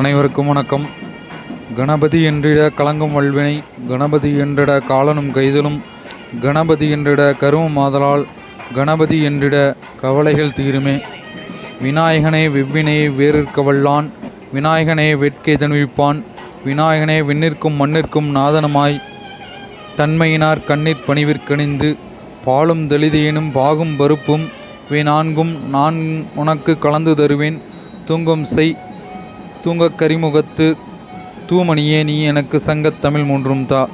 அனைவருக்கும் வணக்கம். கணபதி என்றிட கலங்கும் வல்வினை கணபதி என்றிட காலனும் கைதலும் கணபதி என்றிட கருமம் மாதலால் கணபதி என்றிட கவலைகள் தீருமே. விநாயகனே வெவ்வினையை வேறிற்க வல்லான் விநாயகனே வெட்கை தனுவிப்பான் விநாயகனே விண்ணிற்கும் மண்ணிற்கும் நாதனமாய் தன்மையினார் கண்ணீர் பணிவிற்கணிந்து பாலும் தெளிதேனும் பாகும் பருப்பும் இவை நான்கும் நான் உனக்கு கலந்து தருவேன் தூங்கும் செய் தூங்க கரிமுகத்து தூமணியே நீ எனக்கு சங்கத் தமிழ் மூன்றும் தா.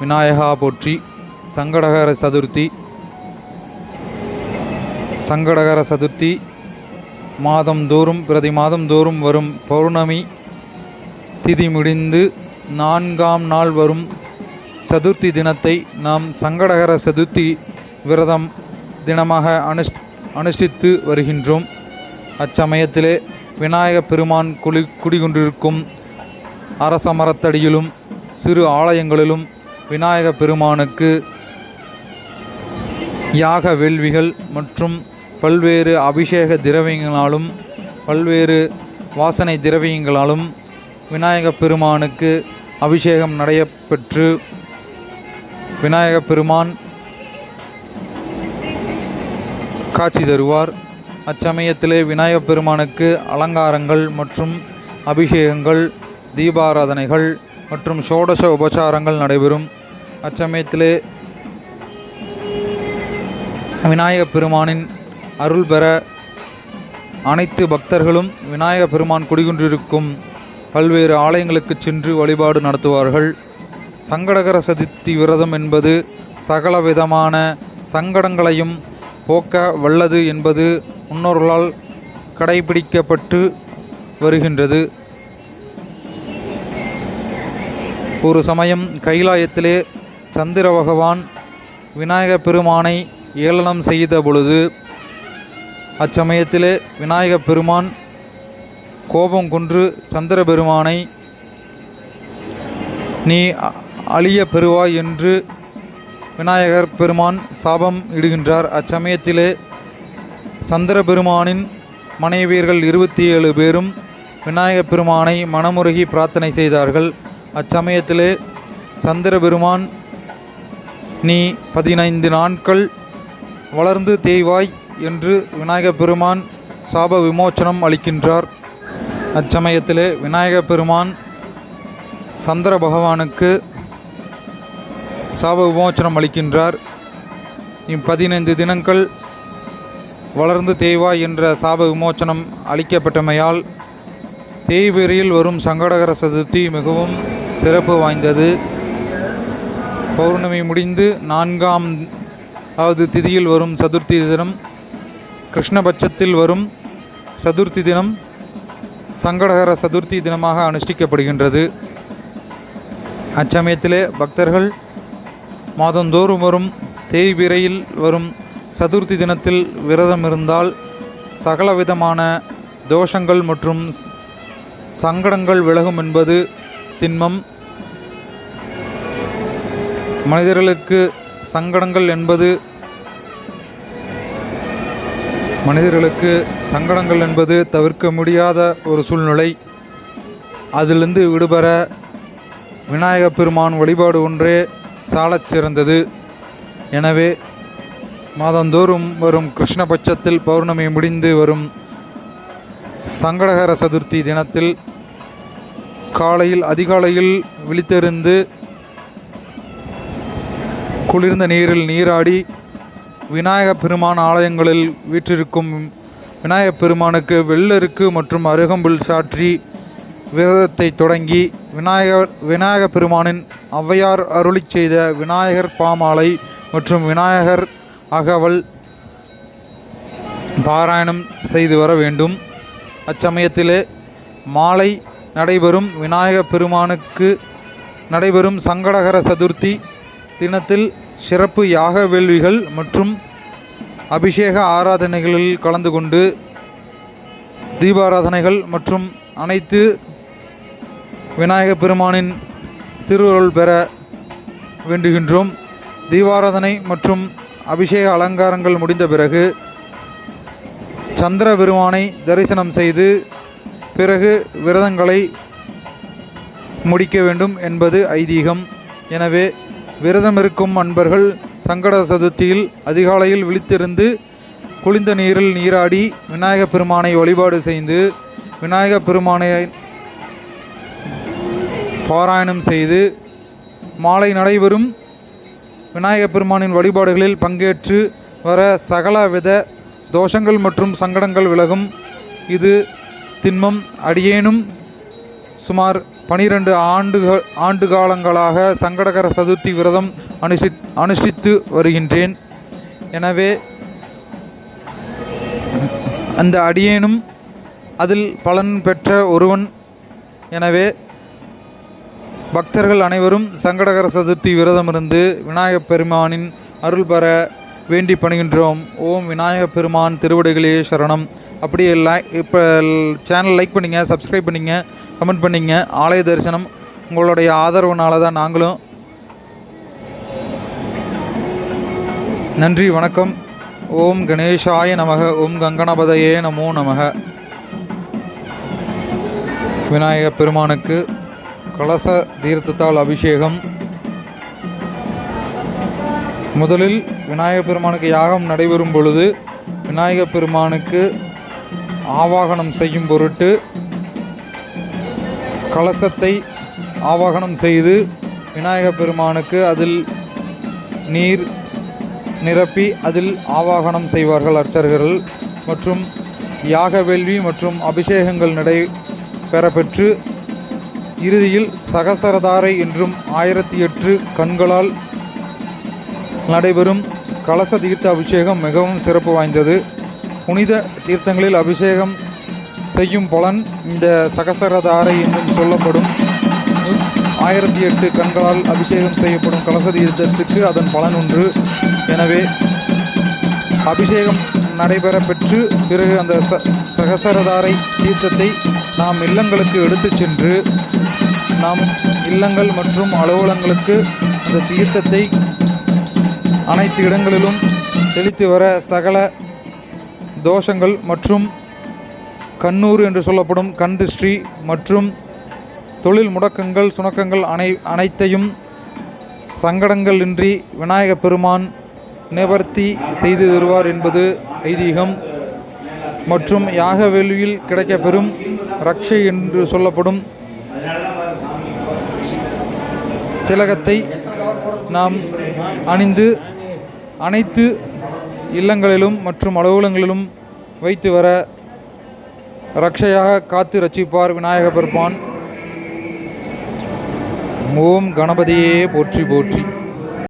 விநாயகா போற்றி சங்கடகர சதுர்த்தி சங்கடகர சதுர்த்தி மாதந்தோறும் பிரதி மாதந்தோறும் வரும் பௌர்ணமி திதி முடிந்து நான்காம் நாள் வரும் சதுர்த்தி தினத்தை நாம் சங்கடகர சதுர்த்தி விரதம் தினமாக அனுஷ் அனுஷ்டித்து வருகின்றோம். அச்சமயத்திலே விநாயகப் பெருமான் குளி குடிகொண்டிருக்கும் அரச மரத்தடியிலும் சிறு ஆலயங்களிலும் விநாயகப் பெருமானுக்கு யாக வேள்விகள் மற்றும் பல்வேறு அபிஷேக திரவியங்களாலும் பல்வேறு வாசனை திரவியங்களாலும் விநாயகப் பெருமானுக்கு அபிஷேகம் நடைபெற்று விநாயகப் பெருமான் காட்சி தருவார். அச்சமயத்திலே விநாயகப் பெருமானுக்கு அலங்காரங்கள் மற்றும் அபிஷேகங்கள் தீபாராதனைகள் மற்றும் ஷோடச உபசாரங்கள் நடைபெறும். அச்சமயத்திலே விநாயகப் பெருமானின் அருள் பெற அனைத்து பக்தர்களும் விநாயகப் பெருமான் குடிகொண்டிருக்கும் பல்வேறு ஆலயங்களுக்கு சென்று வழிபாடு நடத்துவார்கள். சங்கடகர சதுர்த்தி விரதம் என்பது சகல விதமான சங்கடங்களையும் போக்க வல்லது என்பது முன்னோர்களால் கடைபிடிக்கப்பட்டு வருகின்றது. ஒரு சமயம் கைலாயத்திலே சந்திர பகவான் விநாயக பெருமானை ஏளனம் செய்த பொழுது அச்சமயத்திலே விநாயக பெருமான் கோபம் கொன்று சந்திர பெருமானை நீ அழிய பெறுவாய் என்று விநாயகர் பெருமான் சாபம் இடுகின்றார். அச்சமயத்திலே சந்திர பெருமானின் மனைவியர்கள் இருபத்தி ஏழு பேரும் விநாயகப் பெருமானை மனமுருகி பிரார்த்தனை செய்தார்கள். அச்சமயத்திலே சந்திர பெருமான் நீ பதினைந்து நாட்கள் வளர்ந்து தேய்வாய் என்று விநாயகப் பெருமான் சாப விமோச்சனம் அளிக்கின்றார். அச்சமயத்திலே விநாயகப் பெருமான் சந்திர பகவானுக்கு சாப விமோச்சனம் அளிக்கின்றார். இப்பதினைந்து தினங்கள் வளர்ந்து தேய்வாய் என்ற சாப விமோச்சனம் அளிக்கப்பட்டமையால் தேய்பிரையில் வரும் சங்கடகர சதுர்த்தி மிகவும் சிறப்பு வாய்ந்தது. பௌர்ணமி முடிந்து நான்காம் ஆவது திதியில் வரும் சதுர்த்தி தினம் கிருஷ்ணபட்சத்தில் வரும் சதுர்த்தி தினம் சங்கடகர சதுர்த்தி தினமாக அனுஷ்டிக்கப்படுகின்றது. அச்சமயத்திலே பக்தர்கள் மாதந்தோறும் வரும் தேய்பிரையில் வரும் சதுர்த்தி தினத்தில் விரதம் இருந்தால் சகலவிதமான தோஷங்கள் மற்றும் சங்கடங்கள் விலகும் என்பது திண்மம். மனிதர்களுக்கு சங்கடங்கள் என்பது மனிதர்களுக்கு சங்கடங்கள் என்பது தவிர்க்க முடியாத ஒரு சூழ்நிலை. அதிலிருந்து விடுபெற விநாயகப் பெருமான் வழிபாடு ஒன்றே சாலச் சிறந்தது. எனவே மாதந்தோறும் வரும் கிருஷ்ணபட்சத்தில் பௌர்ணமி முடிந்து வரும் சங்கடகர சதுர்த்தி தினத்தில் காலையில் அதிகாலையில் விழித்தெருந்து குளிர்ந்த நீரில் நீராடி விநாயகப் பெருமான் ஆலயங்களில் வீற்றிருக்கும் விநாயகப் பெருமானுக்கு வெள்ளருக்கு மற்றும் அருகம்புல் சாற்றி விரதத்தை தொடங்கி விநாயகர் விநாயகப் பெருமானின் ஔவையார் அருளிச் செய்த விநாயகர் பாமாலை மற்றும் விநாயகர் அகவல் பாராயணம் செய்து வர வேண்டும். அச்சமயத்திலே மாலை நடைபெறும் விநாயக பெருமானுக்கு நடைபெறும் சங்கடகர சதுர்த்தி தினத்தில் சிறப்பு யாக வேள்விகள் மற்றும் அபிஷேக ஆராதனைகளில் கலந்து கொண்டு தீபாராதனைகள் மற்றும் அனைத்து விநாயகப் பெருமானின் திருவருள் பெற வேண்டுகின்றோம். தீபாராதனை மற்றும் அபிஷேக அலங்காரங்கள் முடிந்த பிறகு சந்திர பெருமானை தரிசனம் செய்து பிறகு விரதங்களை முடிக்க வேண்டும் என்பது ஐதீகம். எனவே விரதம் இருக்கும் அன்பர்கள் சங்கட சதுர்த்தியில் அதிகாலையில் விழித்திருந்து குளிர்ந்த நீரில் நீராடி விநாயகப் பெருமானை வழிபாடு செய்து விநாயகப் பெருமானை பாராயணம் செய்து மாலை நடைபெறும் விநாயகப் பெருமானின் வழிபாடுகளில் பங்கேற்று வர சகலவித தோஷங்கள் மற்றும் சங்கடங்கள் விலகும். இது திண்மம் அடியேனும் சுமார் பனிரெண்டு ஆண்டுகள் ஆண்டு காலங்களாக சங்கடகர சதுர்த்தி விரதம் அனுசி அனுஷ்டித்து வருகின்றேன். எனவே அந்த அடியேனும் அதில் பலன் பெற்ற ஒருவன். எனவே பக்தர்கள் அனைவரும் சங்கடகர சதுர்த்தி விரதமிருந்து விநாயகப் பெருமானின் அருள் பெற வேண்டி பணிகின்றோம். ஓம் விநாயகப் பெருமான் திருவடிகளே சரணம். அப்படியே லை இப்போ சேனல் லைக் பண்ணிங்க சப்ஸ்கிரைப் பண்ணிங்க கமெண்ட் பண்ணிங்க ஆலய தரிசனம் உங்களுடைய ஆதரவுனால தான் நாங்களும் நன்றி வணக்கம். ஓம் கணேஷாய நமக ஓம் கங்கணபதையே நமோ நமக. விநாயகப் பெருமானுக்கு கலச தீர்த்தத்தால் அபிஷேகம். முதலில் விநாயகப் பெருமானுக்கு யாகம் நடைபெறும் பொழுது விநாயகப் பெருமானுக்கு ஆவாகனம் செய்யும் பொருட்டு கலசத்தை ஆவாகனம் செய்து விநாயகப் பெருமானுக்கு அதில் நீர் நிரப்பி அதில் ஆவாகனம் செய்வார்கள் அர்ச்சகர்கள். மற்றும் யாக வேள்வி மற்றும் அபிஷேகங்கள் நடைபெறப்பெற்று இறுதியில் சகசரதாரை என்றும் ஆயிரத்தி எட்டு கண்களால் நடைபெறும் கலச தீர்த்த அபிஷேகம் மிகவும் சிறப்பு வாய்ந்தது. புனித தீர்த்தங்களில் அபிஷேகம் செய்யும் பலன் இந்த சகசரதாரை என்றும் சொல்லப்படும். ஆயிரத்தி எட்டு கண்களால் அபிஷேகம் செய்யப்படும் கலச தீர்த்தத்துக்கு அதன் பலன் ஒன்று. எனவே அபிஷேகம் நடைபெற பெற்று பிறகு அந்த ச சகசரதாரை தீர்த்தத்தை நாம் இல்லங்களுக்கு எடுத்துச் சென்று நம் இல்லங்கள் மற்றும் அலுவலங்களுக்கு இந்த தீர்த்தத்தை அனைத்து இடங்களிலும் தெளித்து வர சகல தோஷங்கள் மற்றும் கண்ணூர் என்று சொல்லப்படும் கண் திருஷ்டி மற்றும் தொழில் முடக்கங்கள் சுணக்கங்கள் அனை அனைத்தையும் சங்கடங்கள் இன்றி விநாயகப் பெருமான் நிவர்த்தி செய்து தருவார் என்பது ஐதீகம். மற்றும் யாக வேள்வியில் கிடைக்கப்பெறும் ரக்ஷை என்று சொல்லப்படும் திலகத்தை நாம் அணிந்து அனைத்து இல்லங்களிலும் மற்றும் அலுவலகங்களிலும் வைத்து வர ரக்ஷையாக காத்து ரட்சிப்பார் விநாயக பெருமான். ஓம் கணபதியே போற்றி போற்றி.